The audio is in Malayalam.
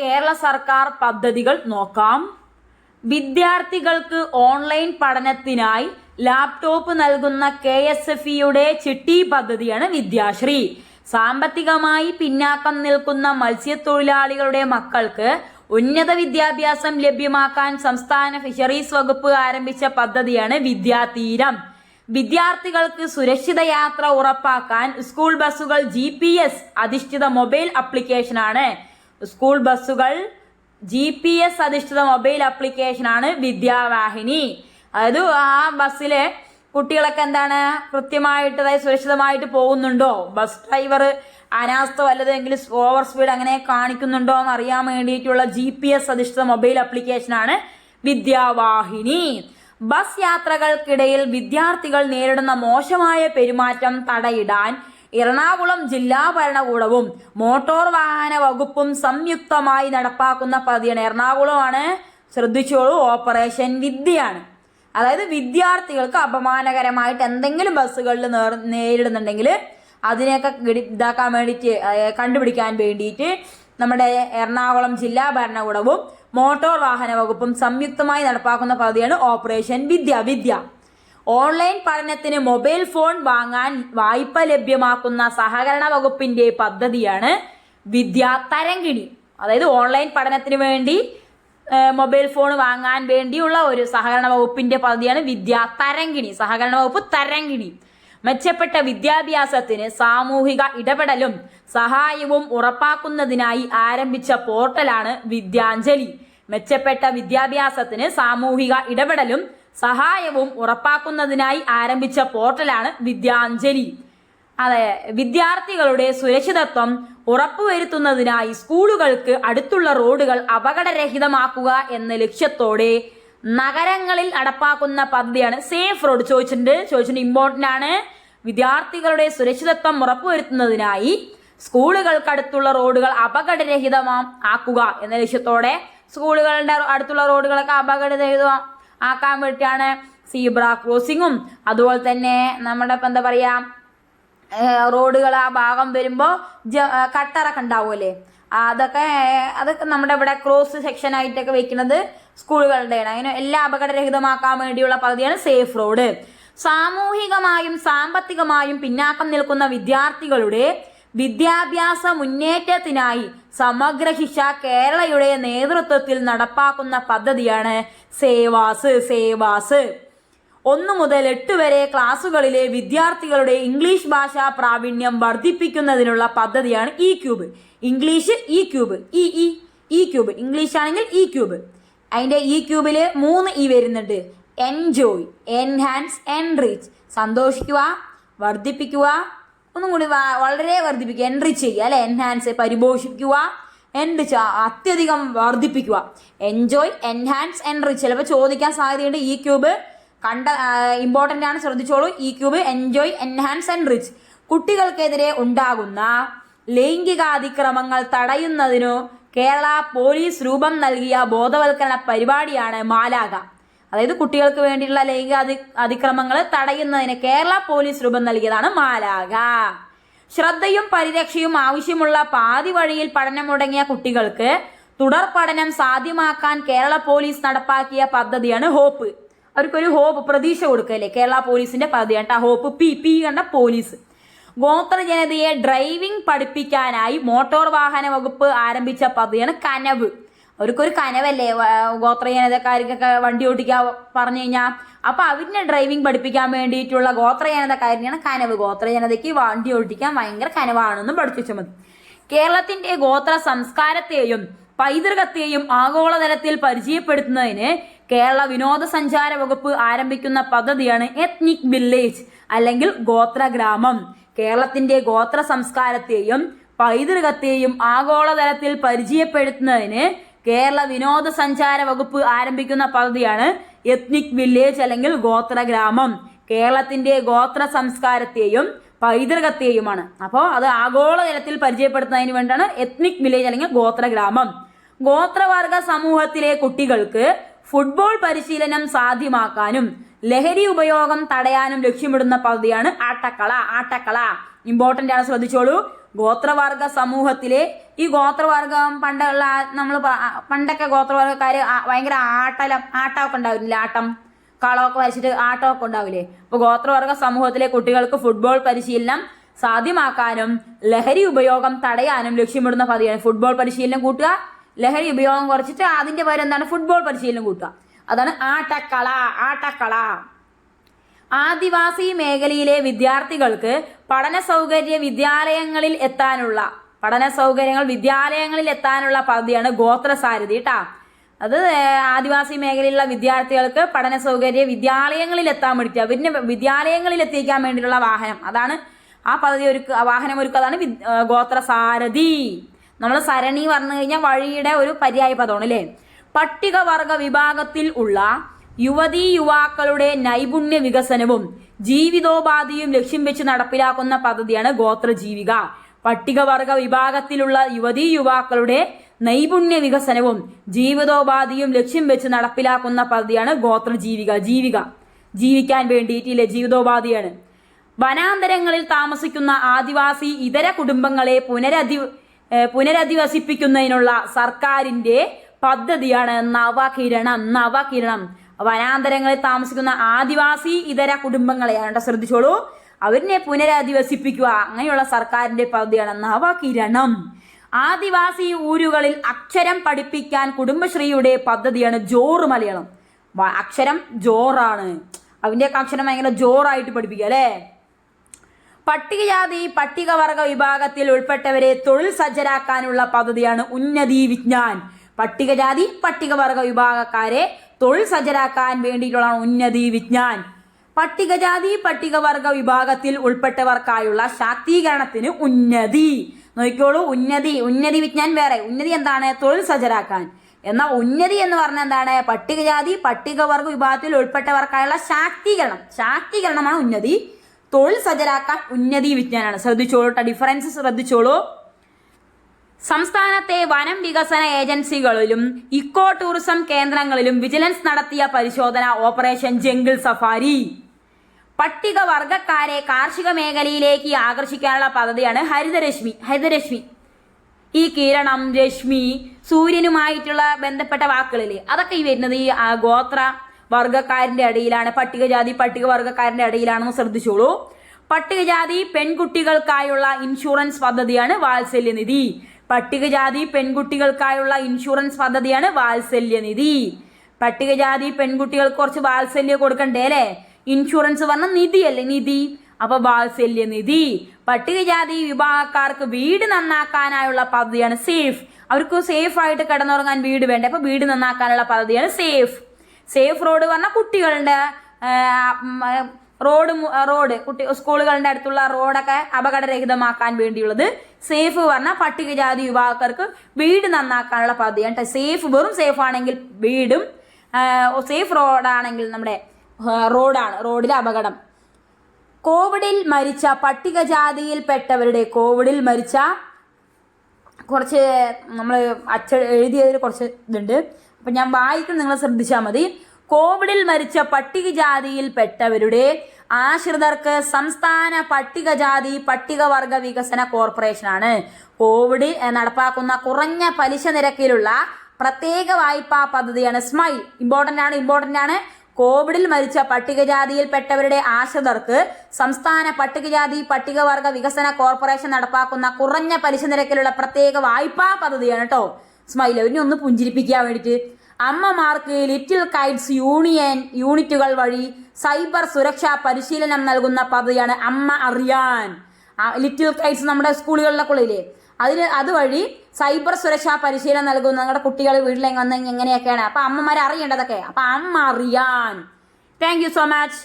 കേരള സർക്കാർ പദ്ധതികൾ നോക്കാം. വിദ്യാർത്ഥികൾക്ക് ഓൺലൈൻ പഠനത്തിനായി ലാപ്ടോപ്പ് നൽകുന്ന കെ എസ് എഫ് ഇയുടെ ചിട്ടി പദ്ധതിയാണ് വിദ്യാശ്രീ. സാമ്പത്തികമായി പിന്നാക്കം നിൽക്കുന്ന മത്സ്യത്തൊഴിലാളികളുടെ മക്കൾക്ക് ഉന്നത വിദ്യാഭ്യാസം ലഭ്യമാക്കാൻ സംസ്ഥാന ഫിഷറീസ് വകുപ്പ് ആരംഭിച്ച പദ്ധതിയാണ് വിദ്യാതീരം. വിദ്യാർത്ഥികൾക്ക് സുരക്ഷിത യാത്ര ഉറപ്പാക്കാൻ സ്കൂൾ ബസ്സുകൾ ജി അധിഷ്ഠിത മൊബൈൽ ആപ്ലിക്കേഷനാണ് സ്കൂൾ ബസ്സുകൾ ജി പി എസ് അധിഷ്ഠിത മൊബൈൽ ആപ്ലിക്കേഷനാണ് വിദ്യാവാഹിനി. അതായത് ആ ബസ്സിലെ കുട്ടികളൊക്കെ എന്താണ് കൃത്യമായിട്ട് അതായത് സുരക്ഷിതമായിട്ട് പോകുന്നുണ്ടോ? ബസ് ഡ്രൈവർ അനാസ്ഥ വല്ലതെങ്കിലും ഓവർ സ്പീഡ് അങ്ങനെ കാണിക്കുന്നുണ്ടോ എന്ന് അറിയാൻ വേണ്ടിയിട്ടുള്ള ജി പി എസ് അധിഷ്ഠിത മൊബൈൽ ആപ്ലിക്കേഷനാണ് വിദ്യാവാഹിനി. ബസ് യാത്രകൾക്കിടയിൽ വിദ്യാർത്ഥികൾ നേരിടുന്ന മോശമായ പെരുമാറ്റം തടയിടാൻ എറണാകുളം ജില്ലാ ഭരണകൂടവും മോട്ടോർ വാഹന വകുപ്പും സംയുക്തമായി നടപ്പാക്കുന്ന പദ്ധതിയാണ്. എറണാകുളമാണ് ശ്രദ്ധിച്ചോളൂ ഓപ്പറേഷൻ വിദ്യയാണ്. അതായത് വിദ്യാർത്ഥികൾക്ക് അപമാനകരമായിട്ട് എന്തെങ്കിലും ബസ്സുകളിൽ നേരിടുന്നുണ്ടെങ്കിൽ അതിനെയൊക്കെ ഇതാക്കാൻ വേണ്ടിയിട്ട് കണ്ടുപിടിക്കാൻ വേണ്ടിയിട്ട് നമ്മുടെ എറണാകുളം ജില്ലാ ഭരണകൂടവും മോട്ടോർ വാഹന വകുപ്പും സംയുക്തമായി നടപ്പാക്കുന്ന പദ്ധതിയാണ് ഓപ്പറേഷൻ വിദ്യ. വിദ്യ. ഓൺലൈൻ പഠനത്തിന് മൊബൈൽ ഫോൺ വാങ്ങാൻ വായ്പ ലഭ്യമാക്കുന്ന സഹകരണ വകുപ്പിന്റെ പദ്ധതിയാണ് വിദ്യാ തരങ്കിണി അതായത് ഓൺലൈൻ പഠനത്തിന് വേണ്ടി മൊബൈൽ ഫോൺ വാങ്ങാൻ വേണ്ടിയുള്ള ഒരു സഹകരണ വകുപ്പിന്റെ പദ്ധതിയാണ് വിദ്യാ തരങ്കിണി സഹകരണ വകുപ്പ് തരംഗിണി. മെച്ചപ്പെട്ട വിദ്യാഭ്യാസത്തിന് സാമൂഹിക ഇടപെടലും സഹായവും ഉറപ്പാക്കുന്നതിനായി ആരംഭിച്ച പോർട്ടലാണ് വിദ്യാഞ്ജലി. മെച്ചപ്പെട്ട വിദ്യാഭ്യാസത്തിന് സാമൂഹിക ഇടപെടലും സഹായവും ഉറപ്പാക്കുന്നതിനായി ആരംഭിച്ച പോർട്ടലാണ് വിദ്യാഞ്ജലി. അതെ വിദ്യാർത്ഥികളുടെ സുരക്ഷിതത്വം ഉറപ്പുവരുത്തുന്നതിനായി സ്കൂളുകൾക്ക് അടുത്തുള്ള റോഡുകൾ അപകടരഹിതമാക്കുക എന്ന ലക്ഷ്യത്തോടെ നഗരങ്ങളിൽ നടപ്പാക്കുന്ന പദ്ധതിയാണ് സേഫ് റോഡ്. ചോദിച്ചിട്ടുണ്ട്. ചോദിച്ചിട്ടുണ്ട് ഇമ്പോർട്ടന്റ് ആണ്. വിദ്യാർത്ഥികളുടെ സുരക്ഷിതത്വം ഉറപ്പുവരുത്തുന്നതിനായി സ്കൂളുകൾക്ക് അടുത്തുള്ള റോഡുകൾ അപകടരഹിതമാ ആക്കുക എന്ന ലക്ഷ്യത്തോടെ സ്കൂളുകളുടെ അടുത്തുള്ള റോഡുകളൊക്കെ അപകടരഹിതം ആക്കാൻ വേണ്ടിയിട്ടാണ് സീബ്ര ക്രോസിങ്ങും. അതുപോലെ തന്നെ നമ്മുടെ ഇപ്പം എന്താ പറയുക റോഡുകൾ ആ ഭാഗം വരുമ്പോൾ ജ കട്ടറൊക്കെ ഉണ്ടാവുമല്ലേ? അതൊക്കെ അതൊക്കെ നമ്മുടെ ഇവിടെ ക്രോസ് സെക്ഷൻ ആയിട്ടൊക്കെ വെക്കുന്നത് സ്കൂളുകളുടെയാണ്. അതിന് എല്ലാ അപകടരഹിതമാക്കാൻ വേണ്ടിയുള്ള പദ്ധതിയാണ് സേഫ് റോഡ്. സാമൂഹികമായും സാമ്പത്തികമായും പിന്നാക്കം നിൽക്കുന്ന വിദ്യാർത്ഥികളുടെ വിദ്യാഭ്യാസ മുന്നേറ്റത്തിനായി സമഗ്ര ശിക്ഷ കേരളയുടെ നേതൃത്വത്തിൽ നടപ്പാക്കുന്ന പദ്ധതിയാണ് സേവാസ് സേവാസ്. ഒന്നു മുതൽ എട്ട് വരെ ക്ലാസ്സുകളിലെ വിദ്യാർത്ഥികളുടെ ഇംഗ്ലീഷ് ഭാഷാ പ്രാവീണ്യം വർദ്ധിപ്പിക്കുന്നതിനുള്ള പദ്ധതിയാണ് E cube. English E cube. E E E cube. English ആണെങ്കിൽ ഇ ക്യൂബ്. അതിന്റെ ഇ ക്യൂബിൽ മൂന്ന് ഇ വരുന്നുണ്ട്. Enjoy enhance enrich. സന്തോഷിക്കുക വർദ്ധിപ്പിക്കുക. ഒന്നും കൂടി വളരെ വർദ്ധിപ്പിക്കുക. എൻറിച്ച് ചെയ്യുക അല്ലെ? എൻഹാൻസ് പരിപോഷിപ്പിക്കുക. എൻറിച്ച് അത്യധികം വർദ്ധിപ്പിക്കുക. എൻജോയ് എൻഹാൻസ് എൻറിച്ച് ചിലപ്പോൾ ചോദിക്കാൻ സാധ്യതയുണ്ട്. ഈ ക്യൂബ് കണ്ട ഇമ്പോർട്ടന്റ് ആണ്. ശ്രദ്ധിച്ചോളൂ. E cube enjoy enhance enrich rich കുട്ടികൾക്കെതിരെ ഉണ്ടാകുന്ന ലൈംഗികാതിക്രമങ്ങൾ തടയുന്നതിനു കേരള പോലീസ് രൂപം നൽകിയ ബോധവൽക്കരണ പരിപാടിയാണ് മാലാക അതായത് കുട്ടികൾക്ക് വേണ്ടിയുള്ള ലൈംഗിക അതി അതിക്രമങ്ങൾ തടയുന്നതിന് കേരള പോലീസ് രൂപം നൽകിയതാണ് മാലാക ശ്രദ്ധയും പരിരക്ഷയും ആവശ്യമുള്ള പാതി വഴിയിൽ പഠനം മുടങ്ങിയ കുട്ടികൾക്ക് തുടർ പഠനം സാധ്യമാക്കാൻ കേരള പോലീസ് നടപ്പാക്കിയ പദ്ധതിയാണ് ഹോപ്പ്. അവർക്കൊരു ഹോപ്പ് പ്രതീക്ഷ കൊടുക്കല്ലേ? കേരള പോലീസിന്റെ പദ്ധതിയാണ് ഹോപ്പ്. പി പി കണ്ട പോലീസ്. ഗോത്ര ജനതയെ ഡ്രൈവിംഗ് പഠിപ്പിക്കാനായി മോട്ടോർ വാഹന വകുപ്പ് ആരംഭിച്ച പദ്ധതിയാണ് കനവ്. അവർക്കൊരു കനവല്ലേ? ഗോത്രയനതക്കാർക്കൊക്കെ ഗോത്ര വണ്ടി ഓടിക്കാൻ പറഞ്ഞു കഴിഞ്ഞാൽ അപ്പൊ അവരിനെ ഡ്രൈവിംഗ് പഠിപ്പിക്കാൻ വേണ്ടിയിട്ടുള്ള ഗോത്ര ജനതക്കാരനെയാണ് കനവ്. ഗോത്ര ജനതയ്ക്ക് വണ്ടി ഓടിക്കാൻ ഭയങ്കര കനവാണെന്നും പഠിപ്പിച്ചു മതി. കേരളത്തിന്റെ ഗോത്ര സംസ്കാരത്തെയും പൈതൃകത്തെയും ആഗോളതലത്തിൽ പരിചയപ്പെടുത്തുന്നതിന് കേരള വിനോദസഞ്ചാര വകുപ്പ് ആരംഭിക്കുന്ന പദ്ധതിയാണ് എത്നിക് വില്ലേജ് അല്ലെങ്കിൽ ഗോത്ര ഗ്രാമം. കേരളത്തിന്റെ ഗോത്ര സംസ്കാരത്തെയും പൈതൃകത്തെയും ആഗോളതലത്തിൽ പരിചയപ്പെടുത്തുന്നതിന് കേരള വിനോദസഞ്ചാര വകുപ്പ് ആരംഭിക്കുന്ന പദ്ധതിയാണ് എത്നിക് വില്ലേജ് അല്ലെങ്കിൽ ഗോത്ര ഗ്രാമം കേരളത്തിന്റെ ഗോത്ര സംസ്കാരത്തെയും പൈതൃകത്തെയുമാണ്. അപ്പോൾ അത് ആഗോളതലത്തിൽ പരിചയപ്പെടുത്തുന്നതിന് വേണ്ടിയാണ് എത്നിക് വില്ലേജ് അല്ലെങ്കിൽ ഗോത്ര ഗ്രാമം ഗോത്രവർഗ സമൂഹത്തിലെ കുട്ടികൾക്ക് ഫുട്ബോൾ പരിശീലനം സാധ്യമാക്കാനും ലഹരി ഉപയോഗം തടയാനും ലക്ഷ്യമിടുന്ന പദ്ധതിയാണ് ആട്ടക്കള. ആട്ടക്കള. ഇമ്പോർട്ടന്റ് ആണ് ശ്രദ്ധിച്ചോളൂ. ഗോത്രവർഗ സമൂഹത്തിലെ ഈ ഗോത്രവർഗം പണ്ടുള്ള നമ്മൾ പണ്ടൊക്കെ ഗോത്രവർഗക്കാര് ആ- ഭയങ്കര ആട്ടലം ആട്ടമൊക്കെ ഉണ്ടാവില്ല ആട്ടം കളമൊക്കെ വരച്ചിട്ട് ആട്ടമൊക്കെ ഉണ്ടാവില്ലേ? അപ്പൊ ഗോത്രവർഗ സമൂഹത്തിലെ കുട്ടികൾക്ക് ഫുട്ബോൾ പരിശീലനം സാധ്യമാക്കാനും ലഹരി ഉപയോഗം തടയാനും ലക്ഷ്യമിടുന്ന പതിയാണ് ഫുട്ബോൾ പരിശീലനം കൂട്ടുക ലഹരി ഉപയോഗം കുറച്ചിട്ട് അതിന്റെ പേര് എന്താണ്? ഫുട്ബോൾ പരിശീലനം കൂട്ടുക. അതാണ് ആട്ടക്കള ആട്ടക്കള. ആദിവാസി മേഖലയിലെ വിദ്യാർത്ഥികൾക്ക് പഠന സൗകര്യ വിദ്യാലയങ്ങളിൽ എത്താനുള്ള പഠന സൗകര്യങ്ങൾ വിദ്യാലയങ്ങളിൽ എത്താനുള്ള പദ്ധതിയാണ് ഗോത്രസാരഥി കേട്ടാ അത് ആദിവാസി മേഖലയിലുള്ള വിദ്യാർത്ഥികൾക്ക് പഠന സൗകര്യ വിദ്യാലയങ്ങളിൽ എത്താൻ വേണ്ടിയിട്ട് പിന്നെ വിദ്യാലയങ്ങളിൽ എത്തിക്കാൻ വേണ്ടിയിട്ടുള്ള വാഹനം. അതാണ് ആ പദ്ധതി ഒരുക്കുക വാഹനം ഗോത്ര ഗോത്രസാരഥി നമ്മൾ സരണി പറഞ്ഞു കഴിഞ്ഞാൽ വഴിയുടെ ഒരു പര്യായ പദമാണ് അല്ലേ പട്ടികവർഗ വിഭാഗത്തിൽ ഉള്ള യുവതീ യുവാക്കളുടെ നൈപുണ്യ വികസനവും ജീവിതോപാധിയും ലക്ഷ്യം വെച്ച് നടപ്പിലാക്കുന്ന പദ്ധതിയാണ് ഗോത്രജീവിക. പട്ടികവർഗ വിഭാഗത്തിലുള്ള യുവതീ യുവാക്കളുടെ നൈപുണ്യ വികസനവും ജീവിതോപാധിയും ലക്ഷ്യം വെച്ച് നടപ്പിലാക്കുന്ന പദ്ധതിയാണ് ഗോത്രജീവിക. ജീവിക. ജീവിക്കാൻ വേണ്ടിയിട്ടില്ലേ ജീവിതോപാധിയാണ്. വനാന്തരങ്ങളിൽ താമസിക്കുന്ന ആദിവാസി ഇതര കുടുംബങ്ങളെ പുനരധി പുനരധിവസിപ്പിക്കുന്നതിനുള്ള സർക്കാരിന്റെ പദ്ധതിയാണ് നവകിരണം. നവകിരണം. വനാന്തരങ്ങളിൽ താമസിക്കുന്ന ആദിവാസി ഇതര കുടുംബങ്ങളെയാണ് കേട്ടോ ശ്രദ്ധിച്ചോളൂ. അവരിനെ പുനരധിവസിപ്പിക്കുക. അങ്ങനെയുള്ള സർക്കാരിന്റെ പദ്ധതിയാണ് നവകിരണം. ആദിവാസി ഊരുകളിൽ അക്ഷരം പഠിപ്പിക്കാൻ കുടുംബശ്രീയുടെ പദ്ധതിയാണ് ജോറ് മലയാളം. അക്ഷരം ജോറാണ്. അവന്റെ അക്ഷരം ഭയങ്കര ജോറായിട്ട് പഠിപ്പിക്കുക അല്ലേ? പട്ടികജാതി പട്ടികവർഗ വിഭാഗത്തിൽ ഉൾപ്പെട്ടവരെ തൊഴിൽ സജ്ജരാക്കാനുള്ള പദ്ധതിയാണ് ഉന്നതി വിജ്ഞാൻ. പട്ടികജാതി പട്ടികവർഗ വിഭാഗക്കാരെ തൊഴിൽ സജ്ജരാക്കാൻ വേണ്ടിയിട്ടുള്ള ഉന്നതി വിജ്ഞാൻ. പട്ടികജാതി പട്ടികവർഗ വിഭാഗത്തിൽ ഉൾപ്പെട്ടവർക്കായുള്ള ശാക്തീകരണത്തിന് ഉന്നതി. നോക്കിക്കോളൂ ഉന്നതി. ഉന്നതി വിജ്ഞാൻ വേറെ. ഉന്നതി എന്താണ്? തൊഴിൽ സജ്ജരാക്കാൻ. എന്നാൽ ഉന്നതി എന്ന് പറഞ്ഞാൽ എന്താണ്? പട്ടികജാതി പട്ടികവർഗ വിഭാഗത്തിൽ ഉൾപ്പെട്ടവർക്കായുള്ള ശാക്തീകരണം. ശാക്തീകരണമാണ് ഉന്നതി. തൊഴിൽ സജ്ജരാക്കാൻ ഉന്നതി വിജ്ഞാനാണ്. ശ്രദ്ധിച്ചോളൂ. ഡിഫറൻസ് ശ്രദ്ധിച്ചോളൂ. സംസ്ഥാനത്തെ വനം വികസന ഏജൻസികളിലും ഇക്കോ ടൂറിസം കേന്ദ്രങ്ങളിലും വിജിലൻസ് നടത്തിയ പരിശോധന ഓപ്പറേഷൻ ജംഗിൾ സഫാരി. പട്ടികവർഗക്കാരെ കാർഷിക മേഖലയിലേക്ക് ആകർഷിക്കാനുള്ള പദ്ധതിയാണ് ഹരിതരശ്മി ഹരിതരശ്മി. ഈ കിരണം രശ്മി സൂര്യനുമായിട്ടുള്ള ബന്ധപ്പെട്ട വാക്കുകളില്ലേ? അതൊക്കെ ഈ വരുന്നത് ഈ ഗോത്ര വർഗക്കാരന്റെ ഇടയിലാണ് പട്ടികജാതി പട്ടികവർഗക്കാരന്റെ ഇടയിലാണെന്ന് ശ്രദ്ധിച്ചോളൂ. പട്ടികജാതി പെൺകുട്ടികൾക്കായുള്ള ഇൻഷുറൻസ് പദ്ധതിയാണ് വാത്സല്യനിധി. പട്ടികജാതി പെൺകുട്ടികൾക്കായുള്ള ഇൻഷുറൻസ് പദ്ധതിയാണ് വാത്സല്യനിധി. പട്ടികജാതി പെൺകുട്ടികൾക്ക് കുറച്ച് വാത്സല്യം കൊടുക്കണ്ടേ അല്ലേ? ഇൻഷുറൻസ് പറഞ്ഞ നിധിയല്ലേ നിധി? അപ്പൊ വാത്സല്യ നിധി പട്ടികജാതി വിഭാഗക്കാർക്ക് വീട് നന്നാക്കാനായുള്ള പദ്ധതിയാണ് സേഫ്. അവർക്ക് സേഫ് ആയിട്ട് കിടന്നുറങ്ങാൻ വീട് വേണ്ട? അപ്പൊ വീട് നന്നാക്കാനുള്ള പദ്ധതിയാണ് സേഫ്. സേഫ് റോഡ് പറഞ്ഞാൽ കുട്ടികളുടെ റോഡ് റോഡ് കുട്ടി സ്കൂളുകളുടെ അടുത്തുള്ള റോഡൊക്കെ അപകടരഹിതമാക്കാൻ വേണ്ടിയുള്ളത് സേഫ് പറഞ്ഞാൽ പട്ടികജാതി വിഭാഗക്കാർക്ക് വീട് നന്നാക്കാനുള്ള പദ്ധതിയാണ്. സേഫ് വെറും സേഫ് ആണെങ്കിൽ വീടും സേഫ് റോഡാണെങ്കിൽ നമ്മുടെ റോഡാണ് റോഡിലെ അപകടം. കോവിഡിൽ മരിച്ച പട്ടികജാതിയിൽപ്പെട്ടവരുടെ കോവിഡിൽ മരിച്ച കുറച്ച് നമ്മൾ അച്ച എഴുതിയതിൽ കുറച്ച് ഇതുണ്ട്. അപ്പം ഞാൻ വായിക്കുന്നത് നിങ്ങൾ ശ്രദ്ധിച്ചാൽ മതി. കോവിഡിൽ മരിച്ച പട്ടികജാതിയിൽപ്പെട്ടവരുടെ ആശ്രിതർക്ക് സംസ്ഥാന പട്ടികജാതി പട്ടികവർഗ വികസന കോർപ്പറേഷനാണ്. കോവിഡ് നടപ്പാക്കുന്ന കുറഞ്ഞ പലിശ നിരക്കിലുള്ള പ്രത്യേക വായ്പാ പദ്ധതിയാണ് സ്മൈൽ. ഇമ്പോർട്ടന്റ് ആണ് ഇമ്പോർട്ടന്റ് ആണ്. കോവിഡിൽ മരിച്ച പട്ടികജാതിയിൽപ്പെട്ടവരുടെ ആശ്രിതർക്ക് സംസ്ഥാന പട്ടികജാതി പട്ടികവർഗ വികസന കോർപ്പറേഷൻ നടപ്പാക്കുന്ന കുറഞ്ഞ പലിശ നിരക്കിലുള്ള പ്രത്യേക വായ്പാ പദ്ധതിയാണ് കേട്ടോ സ്മൈൽ. അവരിനെ ഒന്ന് പുഞ്ചിരിപ്പിക്കാൻ വേണ്ടിയിട്ട് അമ്മമാർക്ക് ലിറ്റിൽ കൈറ്റ്സ് യൂണിയൻ യൂണിറ്റുകൾ വഴി സൈബർ സുരക്ഷാ പരിശീലനം നൽകുന്ന പദ്ധതിയാണ് അമ്മ അറിയാൻ. ലിറ്റിൽ കൈറ്റ്സ് നമ്മുടെ സ്കൂളുകളിലൊക്കെ ഉള്ളില്ലേ അതിന് അതുവഴി സൈബർ സുരക്ഷാ പരിശീലനം നൽകുന്ന നിങ്ങളുടെ കുട്ടികൾ വീട്ടിലേക്ക് വന്ന് എങ്ങനെയൊക്കെയാണ്? അപ്പൊ അമ്മമാരെ അറിയേണ്ടതൊക്കെ അപ്പൊ അമ്മ അറിയാൻ. Thank so much